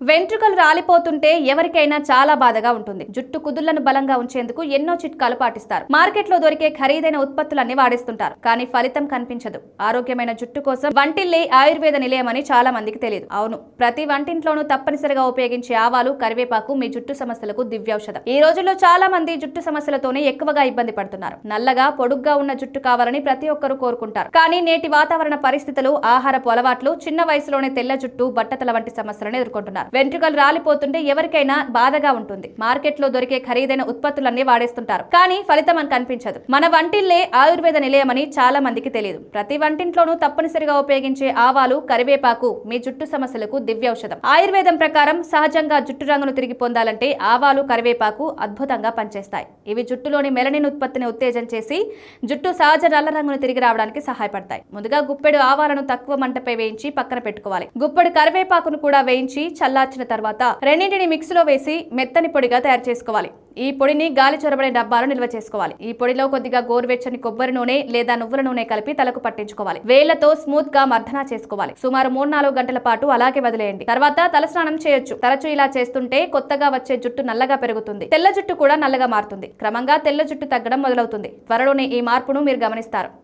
వెంట్రుకలు రాలిపోతుంటే ఎవరికైనా చాలా బాధగా ఉంటుంది. జుట్టు కుదుళ్ళను బలంగా ఉంచేందుకు ఎన్నో చిట్కాలు పాటిస్తారు. మార్కెట్లో దొరికే ఖరీదైన ఉత్పత్తులన్నీ వాడేస్తుంటారు. కానీ ఫలితం కనిపించదు. ఆరోగ్యమైన జుట్టు కోసం వంటిల్లే ఆయుర్వేద నిలయం అని చాలా మందికి తెలియదు. అవును ప్రతి వంటింట్లోనూ తప్పనిసరిగా ఉపయోగించే ఆవాలు కరివేపాకు మీ జుట్టు సమస్యలకు దివ్యౌషధం. ఈ రోజుల్లో చాలా మంది జుట్టు సమస్యలతోనే ఎక్కువగా ఇబ్బంది పడుతున్నారు. నల్లగా పొడుగ్గా ఉన్న జుట్టు కావాలని ప్రతి ఒక్కరూ కోరుకుంటారు. కానీ నేటి వాతావరణ పరిస్థితులు ఆహారపు అలవాట్లు చిన్న వయసులోనే తెల్ల జుట్టు బట్టతల వంటి సమస్యలను ఎదుర్కొంటున్నారు. వెంట్రుకలు రాలిపోతుంటే ఎవరికైనా బాధగా ఉంటుంది. మార్కెట్లో దొరికే ఖరీదైన ఉత్పత్తులన్నీ వాడేస్తుంటారు. కానీ ఫలితం అని కనిపించదు మన వంటిల్లే ఆయుర్వేద నిలయమని చాలా మందికి తెలియదు. ప్రతి వంటింట్లోనూ తప్పనిసరిగా ఉపయోగించే ఆవాలు కరివేపాకు మీ జుట్టు సమస్యలకు దివ్యౌషధం ఆయుర్వేదం ప్రకారం సహజంగా జుట్టు రంగును తిరిగి పొందాలంటే ఆవాలు కరివేపాకు అద్భుతంగా పనిచేస్తాయి. ఇవి జుట్టులోని మెలనిన్ ఉత్పత్తిని ఉత్తేజం చేసి జుట్టు సహజ నల్ల రంగును తిరిగి రావడానికి సహాయపడతాయి. ముందుగా గుప్పెడు ఆవాలను తక్కువ మంటపై వేయించి పక్కన పెట్టుకోవాలి. గుప్పెడు కరివేపాకును కూడా వేయించి చల్ల చల్లార్చిన తర్వాత రెండింటిని మిక్స్లో వేసి మెత్తని పొడిగా తయారు చేసుకోవాలి. ఈ పొడిని గాలి చొరబడే డబ్బాలో నిల్వ చేసుకోవాలి. ఈ పొడిలో కొద్దిగా గోరువెచ్చని కొబ్బరి నూనె లేదా నువ్వుల నూనె కలిపి తలకు పట్టించుకోవాలి. వేళ్ళతో స్మూత్గా మర్దన చేసుకోవాలి. సుమారు మూడు నాలుగు గంటల పాటు అలాగే వదిలేయండి. తర్వాత తలస్నానం చేయొచ్చు. తరచూ ఇలా చేస్తుంటే కొత్తగా వచ్చే జుట్టు నల్లగా పెరుగుతుంది. తెల్ల జుట్టు కూడా నల్లగా మారుతుంది. క్రమంగా తెల్ల జుట్టు తగ్గడం మొదలవుతుంది. త్వరలోనే ఈ మార్పును మీరు గమనిస్తారు.